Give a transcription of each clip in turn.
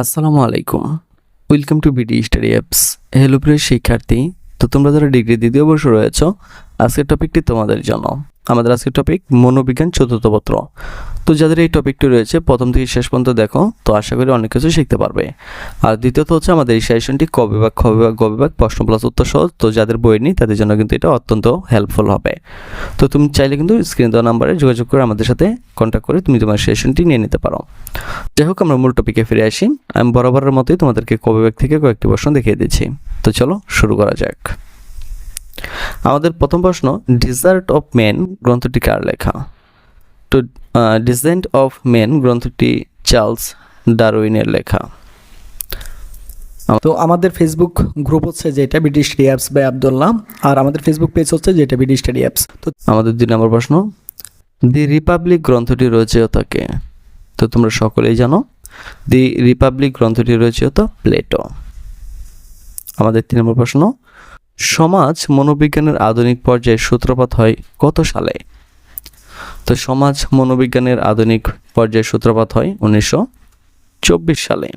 আসসালামু আলাইকুম। Welcome to BD study apps hello প্রিয় শিক্ষার্থী, তো তোমরা যারা ডিগ্রি দ্বিতীয় বর্ষ রয়েছ, আজকের টপিকটি তোমাদের জন্য। আমাদের আজকের টপিক মনোবিজ্ঞান চতুর্থ পত্র। তো যাদের এই টপিকটি রয়েছে, প্রথম থেকে শেষ পর্যন্ত দেখো, তো আশা করি অনেক কিছু শিখতে পারবে। আর দ্বিতীয়ত হচ্ছে আমাদের এই সেশনটি ক বিভাগ, খ বিভাগ প্রশ্ন প্লাস উত্তর সহ, তো যাদের বই নেই, তাদের জন্য কিন্তু এটা অত্যন্ত হেল্পফুল হবে। তো তুমি চাইলে কিন্তু স্ক্রিন দেওয়া নাম্বারে যোগাযোগ করে আমাদের সাথে কন্ট্যাক্ট করে তুমি তোমার সেশনটি নিয়ে নিতে পারো। যাই হোক, আমরা মূল টপিকে ফিরে আসি। আমি বরাবরের মতোই তোমাদেরকে কবিভাগ থেকে কয়েকটি প্রশ্ন দেখিয়ে দিচ্ছি। তো চলো, শুরু করা যাক। আমাদের প্রথম প্রশ্ন ডিজার্ট অফ মেন গ্রন্থটি কার লেখা? তো ডিসেন্ট অফ মেন গ্রন্থটি চার্লস ডারউইনের লেখা। তো আমাদের ফেসবুক গ্রুপ হচ্ছে যেটা BD study apps by Abdullah আর আমাদের ফেসবুক পেজ হচ্ছে যেটা বিডি স্টাডি অ্যাপস তো আমাদের দুই নম্বর প্রশ্ন দি রিপাবলিক গ্রন্থটি রচয়িতাকে তো তোমরা সকলেই জানো দি রিপাবলিক গ্রন্থটি রচয়িতা প্লেটো। আমাদের তিন নম্বর প্রশ্ন সমাজ মনোবিজ্ঞানের আধুনিক পর্যায়ে সূত্রপাত হয় কত সালে? তো সমাজ মনোবিজ্ঞানের আধুনিক পর্যায়ে সূত্রপাত হয় উনিশশো চব্বিশ সালে।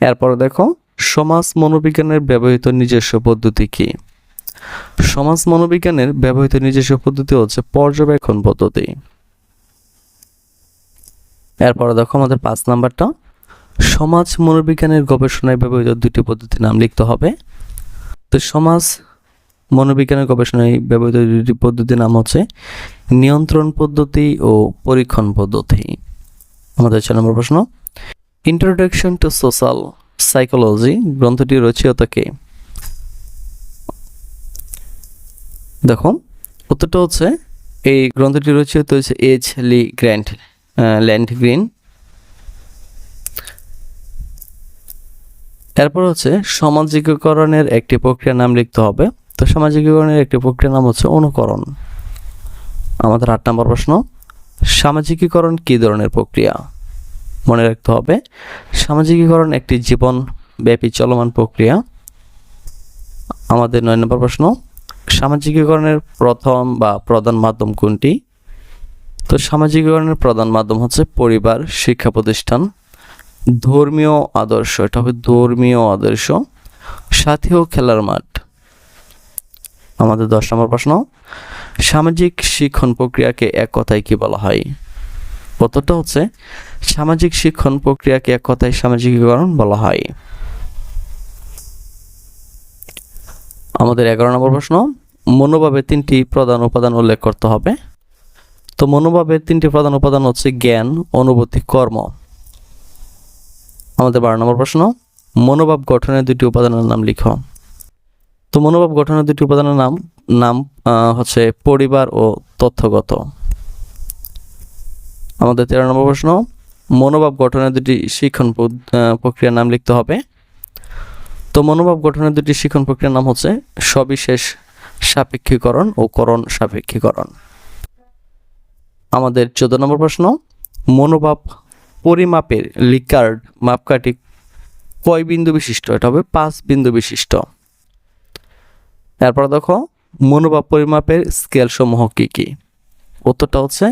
এরপর দেখো, সমাজ মনোবিজ্ঞানের ব্যবহৃত নিজস্ব পদ্ধতি কী? সমাজ মনোবিজ্ঞানের ব্যবহৃত নিজস্ব পদ্ধতি হচ্ছে পর্যবেক্ষণ পদ্ধতি। এরপরে দেখো আমাদের পাঁচ নাম্বারটা। সমাজ মনোবিজ্ঞানের গবেষণায় ব্যবহৃত দুটি পদ্ধতির নাম লিখতে হবে। তো সমাজ, মনোবিজ্ঞানের গবেষণায় ব্যবহৃত দুটি পদ্ধতির নাম হচ্ছে নিয়ন্ত্রণ পদ্ধতি ও পরীক্ষণ পদ্ধতি। আমাদের ছয় নম্বর প্রশ্ন। ইন্ট্রোডাকশন টু সোশ্যাল সাইকোলজি গ্রন্থটি রচয়িতা কে? দেখো, উত্তরটা হচ্ছে, এই গ্রন্থটি রচিত হয়েছে H Lee grand land green এরপর হচ্ছে সামাজিকীকরণের একটি প্রক্রিয়ার নাম লিখতে হবে। তো সামাজিকীকরণের একটি প্রক্রিয়ার নাম হচ্ছে অনুকরণ। আমাদের আট নম্বর প্রশ্ন, সামাজিকীকরণ কী ধরনের প্রক্রিয়া? মনে রাখতে হবে, সামাজিকীকরণ একটি জীবন ব্যাপী চলমান প্রক্রিয়া। আমাদের নয় নম্বর প্রশ্ন, সামাজিকীকরণের প্রথম বা প্রধান মাধ্যম কোনটি? তো সামাজিকীকরণের প্রধান মাধ্যম হচ্ছে পরিবার, শিক্ষা প্রতিষ্ঠান। ধর্মীয় আদর্শ, এটা হবে ধর্মীয় আদর্শ, সাথী ও খেলার মাঠ। আমাদের দশ নম্বর প্রশ্ন, সামাজিক শিক্ষণ প্রক্রিয়াকে এক কথায় কি বলা হয়? কতটা হচ্ছে, সামাজিক শিক্ষণ প্রক্রিয়াকে এক কথায় সামাজিকীকরণ বলা হয়। আমাদের এগারো নম্বর প্রশ্ন মনোভাবের তিনটি প্রধান উপাদান উল্লেখ করতে হবে। তো মনোভাবের তিনটি প্রধান উপাদান হচ্ছে জ্ঞান, অনুভূতি, কর্ম। আমাদের বারো নম্বর প্রশ্ন, মনোভাব গঠনের দুটি উপাদানের নাম লিখো। তো মনোভাব গঠনের দুটি উপাদানের নাম নাম হচ্ছে পরিবার ও তথ্যগত। আমাদের তেরো নম্বর প্রশ্ন, মনোভাব গঠনের দুটি শিক্ষণ প্রক্রিয়ার নাম লিখতে হবে। তো মনোভাব গঠনের দুটি শিক্ষণ প্রক্রিয়ার নাম হচ্ছে সবিশেষ সাপেক্ষীকরণ ও করণ সাপেক্ষীকরণ। আমাদের চোদ্দ নম্বর প্রশ্ন, মনোভাব পরিমাপের লিকার্ড মাপকাঠি কয় বিন্দু বিশিষ্ট? এটা হবে পাঁচ বিন্দু বিশিষ্ট। তারপর দেখো, মনোভাব পরিমাপের স্কেল সমূহ কি কি? উত্তরটা হচ্ছে,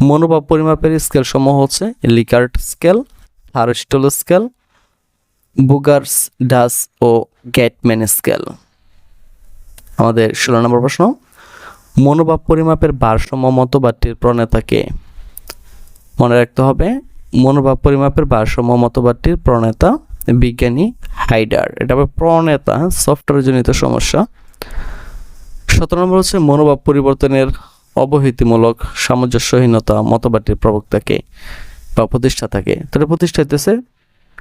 মনোভাব পরিমাপের স্কেল সমূহ হচ্ছে Likert scale, Thurstone scale, Bogardus ও গ্যাটম্যান স্কেল। আমাদের ষোলো নম্বর প্রশ্ন, মনোভাব পরিমাপের ভারসাম্য মতবাদটির প্রণেতাকে মনে রাখতে হবে মনোভাব পরিমাপের ভারসাম্য মতবাদটির প্রণেতা বিজ্ঞানী হাইডার। এটা হবে প্রণেতা সফটওয়্যার জনিত সমস্যা। সতেরো নম্বর হচ্ছে মনোভাব পরিবর্তনের অবহিতিমূলক সামঞ্জস্যহীনতা মতবাদটির প্রবক্তাকে বা প্রতিষ্ঠাতাকে। তাহলে প্রতিষ্ঠা হইতেছে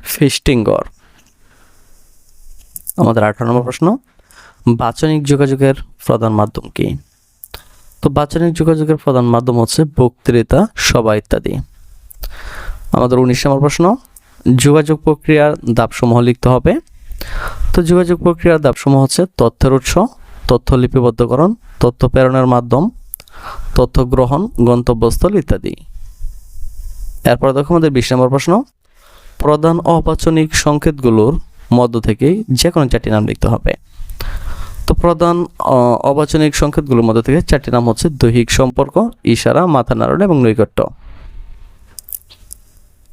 ফিস্টিঙ্গর। আমাদের আঠারো নম্বর প্রশ্ন, বাচনিক যোগাযোগের প্রধান মাধ্যম কি? তো বাচনিক যোগাযোগের প্রধান মাধ্যম হচ্ছে বক্তৃতা, সভা ইত্যাদি। আমাদের উনিশ নম্বর প্রশ্ন, যোগাযোগ প্রক্রিয়ার ধাপসমূহ লিখতে হবে। তো যোগাযোগ প্রক্রিয়ার ধাপসমূহ হচ্ছে তথ্যের উৎস, তথ্য লিপিবদ্ধকরণ, তথ্য প্রেরণের মাধ্যম, তথ্য গ্রহণ, গন্তব্যস্থল ইত্যাদি। এরপর দেখো আমাদের বিশ নম্বর প্রশ্ন, প্রধান অবাচনিক সংকেতগুলোর মধ্য থেকে যে কোনো চারটি নাম লিখতে হবে। তো প্রধান অবাচনিক সংকেতগুলোর মধ্যে থেকে চারটি নাম হচ্ছে দৈহিক সম্পর্ক, ইশারা, মাথা নাড়ানো এবং নৈকট্য।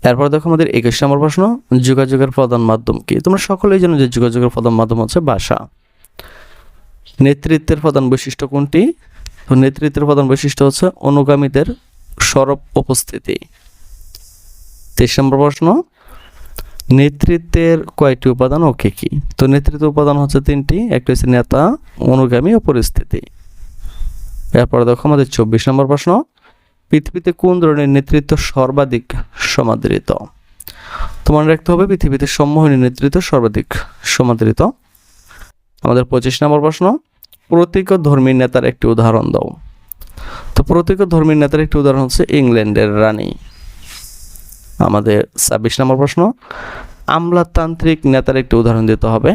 এরপর দেখো আমাদের একুশ নম্বর প্রশ্ন, যোগাযোগের প্রধান মাধ্যম কি? তোমরা সকলেই জানো যে যোগাযোগের প্রধান মাধ্যম হচ্ছে ভাষা। নেতৃত্বের প্রধান বৈশিষ্ট্য কোনটি? তো নেতৃত্বের প্রধান বৈশিষ্ট্য হচ্ছে অনুগামীদের সরব উপস্থিতি। তেইশ নম্বর প্রশ্ন, নেতৃত্বের কয়েকটি উপাদান ও কে কি? তো নেতৃত্ব উপাদান হচ্ছে তিনটি, একটি হচ্ছে নেতা, অনুগামী ও পরিস্থিতি। এরপর দেখো আমাদের চব্বিশ নম্বর প্রশ্ন পৃথিবীতে কোন ধরনের নেতৃত্ব সর্বাধিক সমাদৃত? তোমার রাখতে হবে পৃথিবীতে সম্মোহনী নেতৃত্ব সর্বাধিক সমাদৃত। আমাদের পঁচিশ নম্বর প্রশ্ন, প্রতীক ধর্মী নেতার একটি উদাহরণ দাও। তো প্রতীক ধর্মী নেতার একটি উদাহরণ হচ্ছে ইংল্যান্ডের রানী। আমাদের ছাব্বিশ নম্বর প্রশ্ন, আমলাতান্ত্রিক নেতার একটি উদাহরণ দিতে হবে।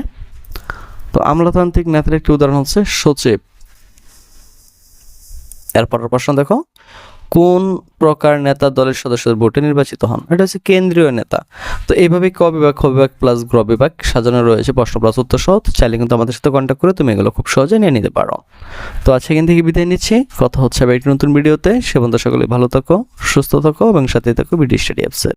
তো আমলাতান্ত্রিক নেতার একটি উদাহরণ হচ্ছে সচিব। এরপরের প্রশ্ন দেখো কোন প্রকার নেতা দলের সদস্যদের ভোটে নির্বাচিত হন? এটা হচ্ছে কেন্দ্রীয় নেতা। তো এইভাবে ক বিভাগ, খ বিভাগ প্লাস গ্র বিভাগ সাজানো রয়েছে প্রশ্ন প্লাস উত্তর সহ। চাইলে কিন্তু আমাদের সাথে কন্ট্যাক্ট করে তুমি এগুলো খুব সহজে নিয়ে নিতে পারো। তো আজকে এখান থেকে বিদায় নিচ্ছি। কথা হচ্ছে আবার একটি নতুন ভিডিওতে সে বন্ধু সকলে ভালো থাকো, সুস্থ থাকো এবং সাথে থাকো বিডি স্টাডি অ্যাপসে